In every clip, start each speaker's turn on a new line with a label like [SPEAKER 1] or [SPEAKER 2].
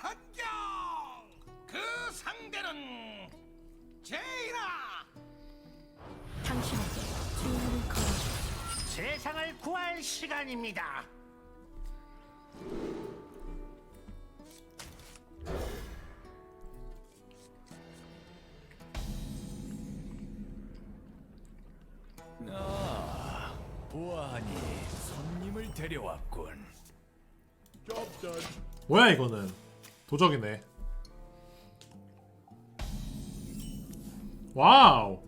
[SPEAKER 1] 탄경 그 상대는 제이라!
[SPEAKER 2] 당신에게 주문을 걸어주죠.
[SPEAKER 1] 세상을 구할 시간입니다.
[SPEAKER 3] 아, 보아하니 손님을 데려왔군.
[SPEAKER 4] 뭐야 이거는 도적이네. 와우.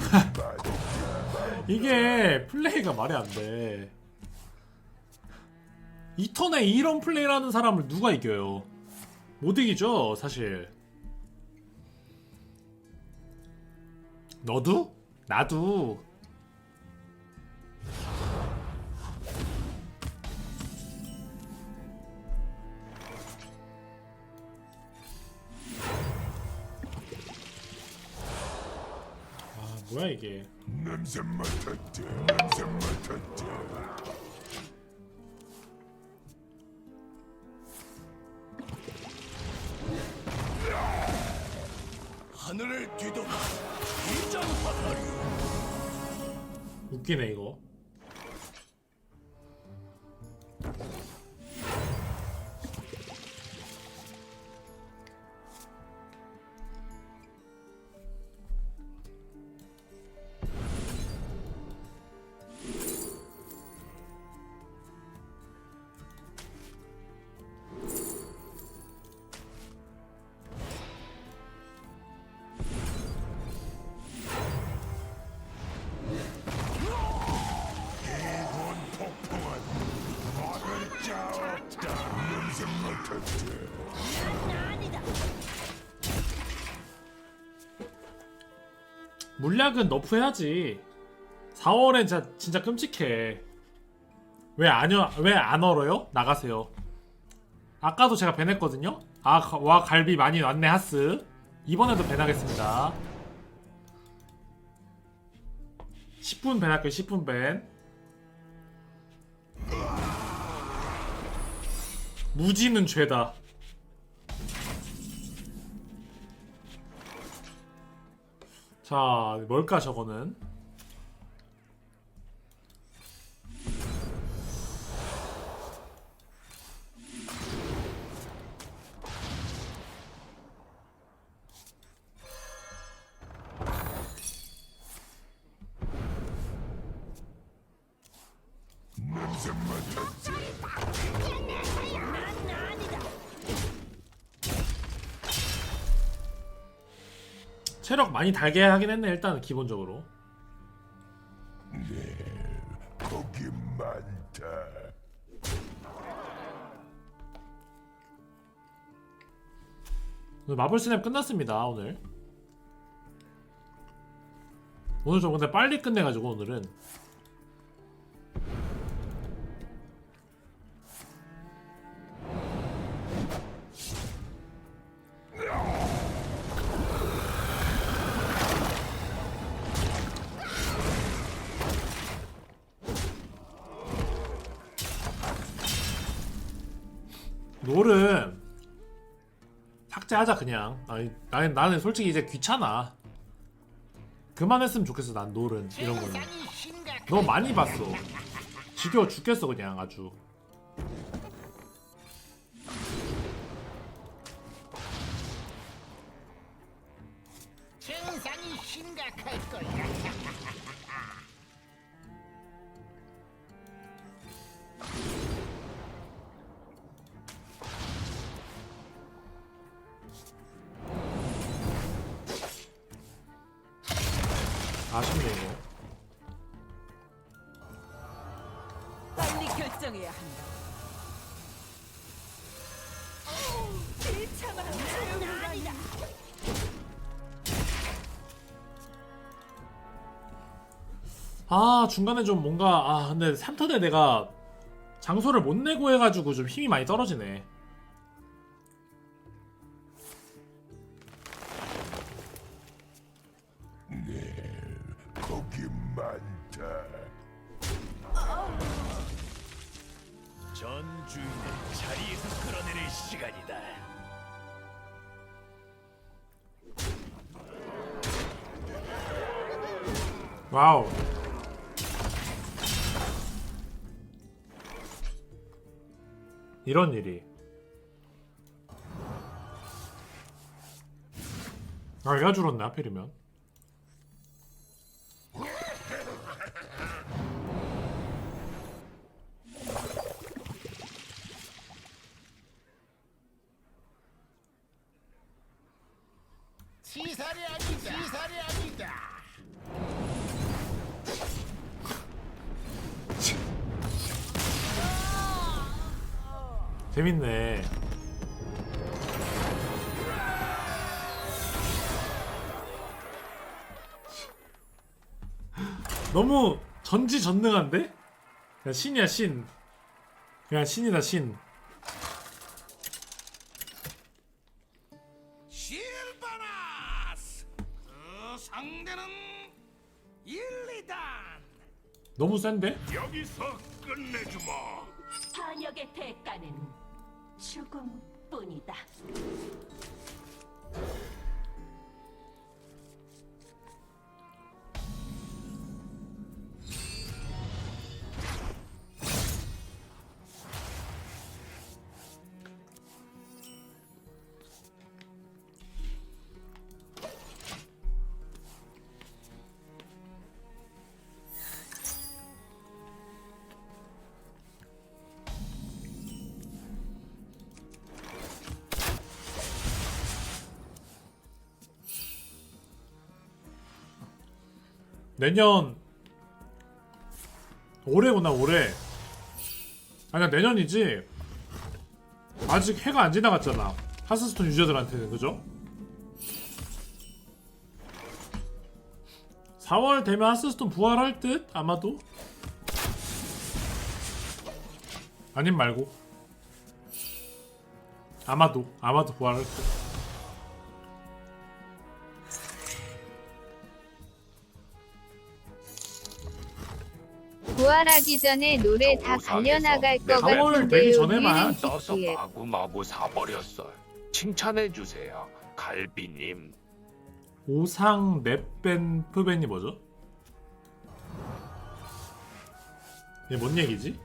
[SPEAKER 4] 이게 플레이가 말이 안 돼. 이 턴에 이런 플레이를 하는 사람을 누가 이겨요? 못 이기죠 사실 너도? 나도. 아 뭐야 이게?
[SPEAKER 5] 냄새 맡았대 냄새 맡았대
[SPEAKER 4] 웃기네 물약은 너프해야지. 4월엔 진짜, 진짜 끔찍해. 왜안 얼어요? 나가세요. 아까도 제가 밴했거든요? 아와 갈비 많이 왔네 하스. 이번에도 밴하겠습니다. 10분 밴할게요 10분 밴 무지는 죄다 자 뭘까 저거는?
[SPEAKER 5] 냄새 맡았
[SPEAKER 4] 체력 많이 달게 하긴 했네 일단 기본적으로.
[SPEAKER 5] 거기 많다.
[SPEAKER 4] 오늘 마블 스냅 끝났습니다 오늘. 오늘 좀 근데 빨리 끝내가지고 오늘은 롤은 삭제하자 그냥. 아니 나는, 나는 솔직히 이제 귀찮아. 그만했으면 좋겠어 난 롤은 이런 거는. 너무 많이 봤어. 지겨워 죽겠어 그냥 아주.
[SPEAKER 1] 증상이 심각할 거야
[SPEAKER 4] 아쉽네 이거
[SPEAKER 6] 빨리 결정해야 한다. 비참한 최후라니.
[SPEAKER 4] 아 중간에 좀 뭔가 아 근데 3턴에 내가 장소를 못 내고 해가지고 좀 힘이 많이 떨어지네 이런 일이. 아, 얘가 줄었네, 하필이면. 재밌네. 너무 전지전능한데? 그냥 신이야 신. 그냥 신이다 신.
[SPEAKER 1] 실바나스. 그 상대는 1, 2단.
[SPEAKER 4] 너무 센데?
[SPEAKER 5] 여기서 끝내주마.
[SPEAKER 6] 반역의 대가는 죽음뿐이다.
[SPEAKER 4] 내년 올해구나 올해. 아니야 내년이지. 아직 해가 안 지나갔잖아. 하스스톤 유저들한테는 그죠? 4월 되면 하스스톤 부활할 듯 아마도. 아님 말고. 아마도 아마도 부활할 듯.
[SPEAKER 7] 부활하기 전에 노래 다 갈려나갈 것
[SPEAKER 4] 4월
[SPEAKER 7] 같은데
[SPEAKER 4] 되기 전에만
[SPEAKER 8] 써서
[SPEAKER 7] 기기에
[SPEAKER 8] 마구 마구 사버렸어. 칭찬해 주세요, 갈비님.
[SPEAKER 4] 오상 랩밴 프밴이 뭐죠? 이게 뭔 얘기지?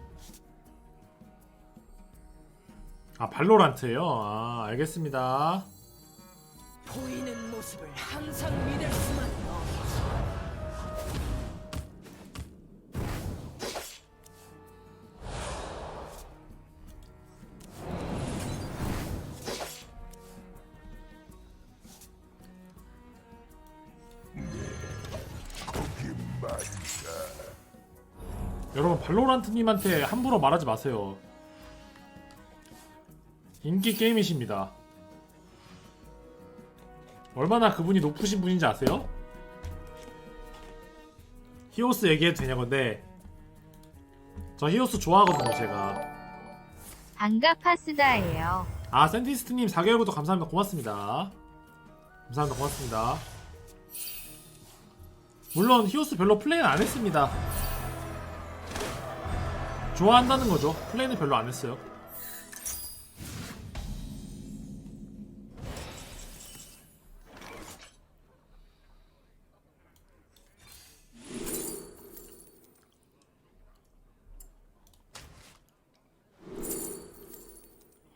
[SPEAKER 4] 아 발로란트예요. 아 알겠습니다.
[SPEAKER 6] 보이는 모습을 항상 믿을 수만
[SPEAKER 4] 발로란트님한테 함부로 말하지 마세요. 인기 게임이십니다. 얼마나 그분이 높으신 분인지 아세요? 히오스 얘기해도 되냐고 근데 저 히오스 좋아하거든요 제가
[SPEAKER 7] 안가 파스다예요.
[SPEAKER 4] 아 센티스트님 4개월 구독 감사합니다 고맙습니다 감사합니다 고맙습니다 물론 히오스 별로 플레이는 안 했습니다 좋아한다는 거죠 플레이는 별로 안 했어요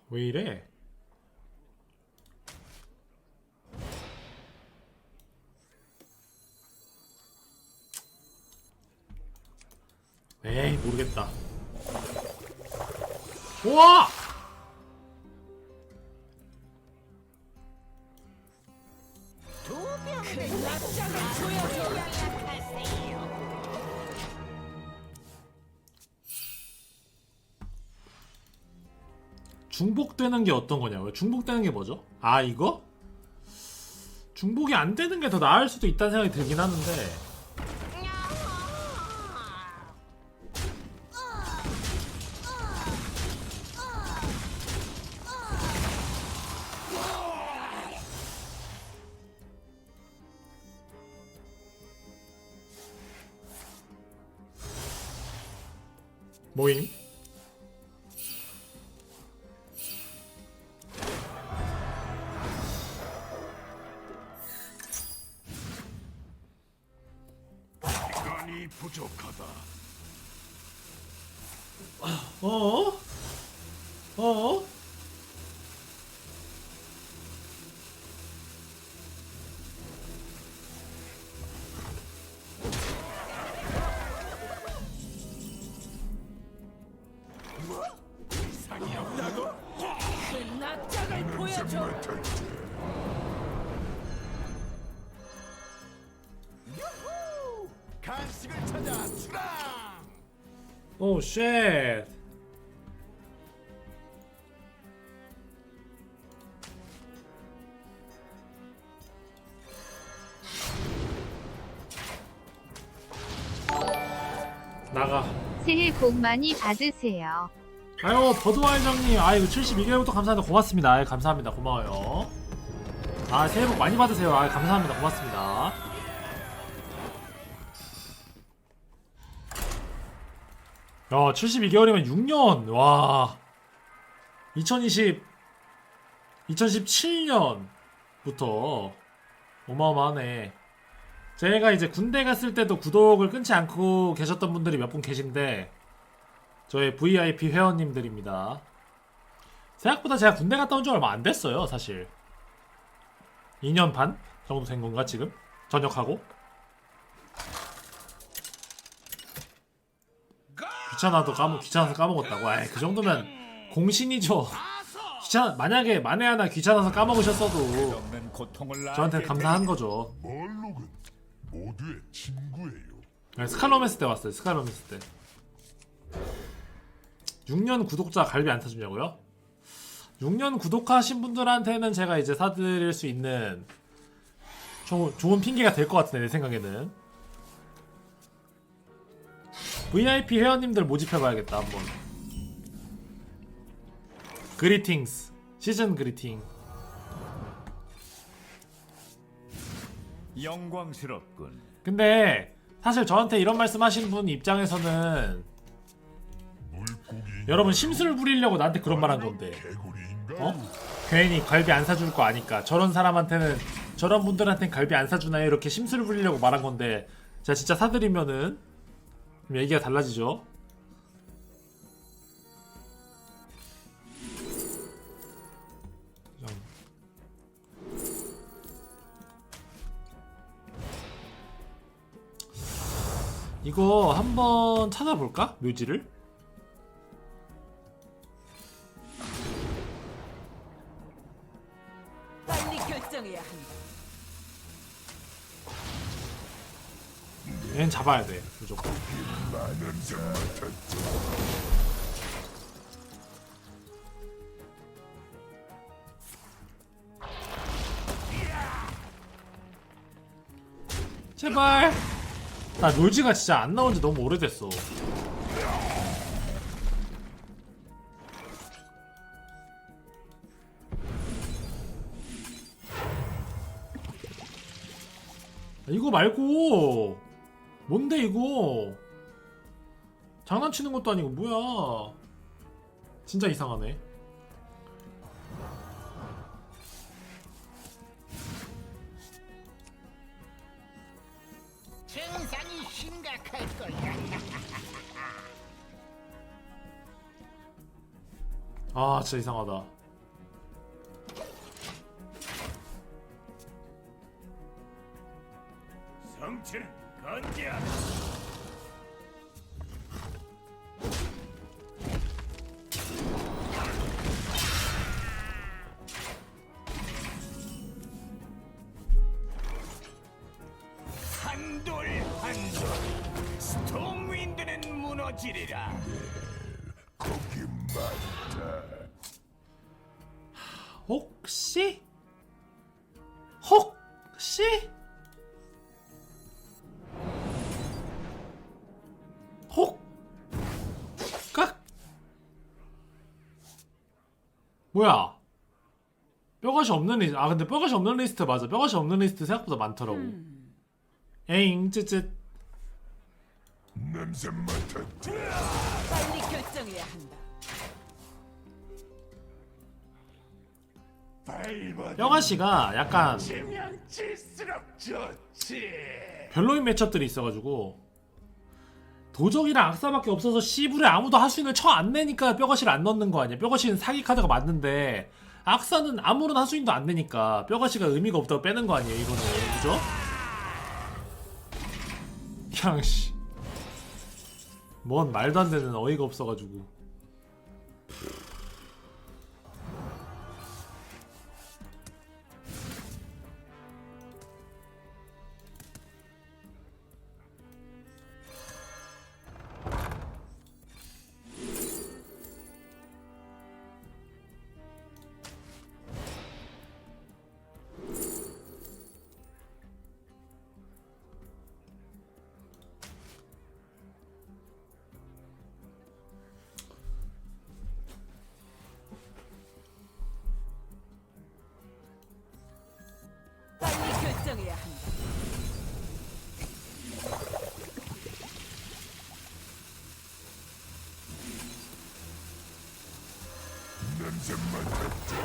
[SPEAKER 4] 왜 이래? 에이 모르겠다. 우와! 중복되는 게 어떤 거냐고요? 중복되는 게 뭐죠? 아 이거? 중복이 안 되는 게 더 나을 수도 있다는 생각이 들긴 하는데 모잉 오 쉣. 나가.
[SPEAKER 7] 새해 복 많이 받으세요.
[SPEAKER 4] 아유 버드와이저님. 아이고 72개월부터 감사합니다. 고맙습니다. 아유, 감사합니다. 고마워요. 아 새해 복 많이 받으세요. 아유, 감사합니다. 고맙습니다 야 72개월이면 6년 와 2020 2017년부터 어마어마하네 제가 이제 군대 갔을 때도 구독을 끊지 않고 계셨던 분들이 몇 분 계신데 저의 VIP 회원님들입니다. 생각보다 제가 군대 갔다 온 지 얼마 안 됐어요, 사실. 2년 반 정도 된 건가, 지금? 전역하고? 귀찮아도 까먹, 귀찮아서 까먹었다고. 아이, 그 정도면 공신이죠. 귀찮, 만약에 만에 하나 귀찮아서 까먹으셨어도 저한테 감사한 거죠.
[SPEAKER 5] 멀록은 모두의 친구예요.
[SPEAKER 4] 네, 스칼로메스 때 왔어요, 스칼로메스 때. 6년 구독자 갈비 안 사주냐고요? 6년 구독하신 분들한테는 제가 이제 사드릴 수 있는 조, 좋은 핑계가 될 것 같은데 내 생각에는 VIP 회원님들 모집해봐야겠다 한번 그리팅스 시즌 그리팅
[SPEAKER 3] 영광스럽군.
[SPEAKER 4] 근데 사실 저한테 이런 말씀 하신 분 입장에서는 여러분 심술 부리려고 나한테 그런 말 한 건데? 어? 괜히 갈비 안 사줄 거 아니까 저런 사람한테는 저런 분들한테는 갈비 안 사주나요? 이렇게 심술을 부리려고 말한 건데 제가 진짜 사드리면은 좀 얘기가 달라지죠 이거 한번 찾아볼까? 묘지를?
[SPEAKER 6] 빨리 결정해야 한다.
[SPEAKER 4] 얘는 잡아야 돼 무조건
[SPEAKER 5] 점 맡았죠.
[SPEAKER 4] 제발. 나 묘지가 진짜 안 나온 지 너무 오래됐어. 아, 이거 말고. 뭔데 이거 장난치는 것도 아니고 뭐야 진짜 이상하네
[SPEAKER 1] 증상이 심각할 거야.
[SPEAKER 4] 아 진짜 이상하다
[SPEAKER 3] 성체는 건재하다.
[SPEAKER 4] 혹시 혹각 뭐야? 뼈가시 없는 리스트 아 근데 뼈가시 없는 리스트 맞아. 뼈가시 없는 리스트 생각보다 많더라고. 에잉 쯧쯧.
[SPEAKER 5] 냄새 맡았지.
[SPEAKER 6] 빨리 결정해야 한다.
[SPEAKER 5] 밟아.
[SPEAKER 4] 뼈가씨가 약간. 별로인 매첩들이 있어가지고 도적이랑 악사밖에 없어서 씨불에 아무도 하수인을 쳐안 내니까 뼈가시를 안 넣는 거 아니야 뼈가시는 사기 카드가 맞는데 악사는 아무런 하수인도 안 내니까 뼈가시가 의미가 없다고 빼는 거 아니에요 이거는 그죠? 그냥 씨뭔 말도 안 되는 어이가 없어가지고
[SPEAKER 6] 결정해야 한다.
[SPEAKER 5] 냄새 맡았지.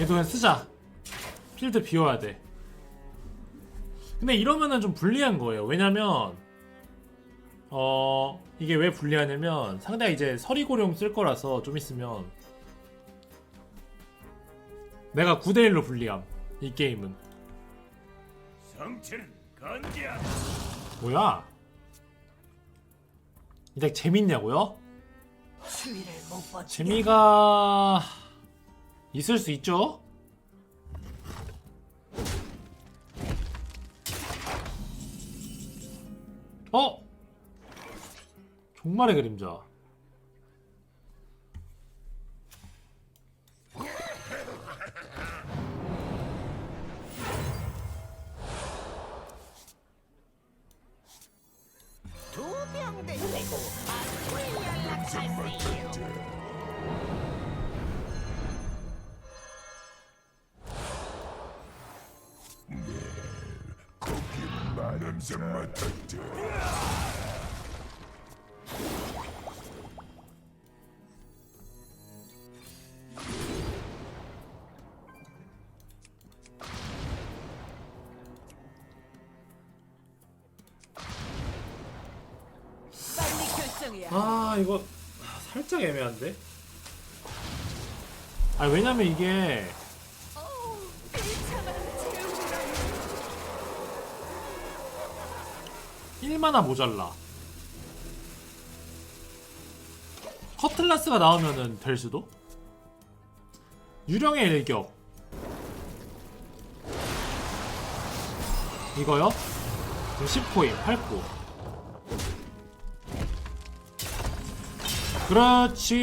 [SPEAKER 4] 얘도 그냥 쓰자. 필드 비워야 돼. 근데 이러면은 좀 불리한 거예요. 왜냐면 어 이게 왜 불리하냐면 상대가 이제 서리고령 쓸 거라서 좀 있으면 내가 9대1로 불리함 이 게임은
[SPEAKER 3] 성체는 건재하다.
[SPEAKER 4] 뭐야 이덱 재밌냐고요? 재미가 있을 수 있죠 어? 종말의 그림자 아 이거 살짝 애매한데? 아 왜냐면 이게 일만화 모자라 커틀라스가 나오면은 될 수도? 유령의 일격 이거요? 10코인 8코 그렇지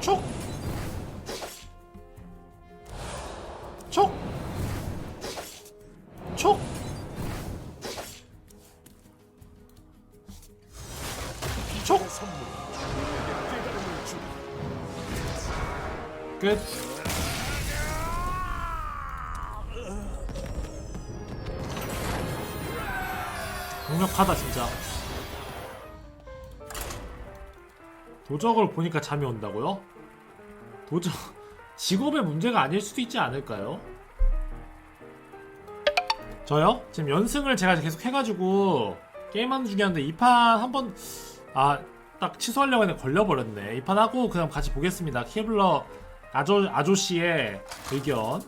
[SPEAKER 4] 촉 촉! 도적을 보니까 잠이 온다고요? 도적 직업의 문제가 아닐 수도 있지 않을까요? 저요? 지금 연승을 제가 계속 해가지고 게임하는 중이었는데 이 판 한번 아 딱 취소하려고 했는데 걸려버렸네 이 판 하고 그냥 같이 보겠습니다 케블러 아조, 아조씨의 의견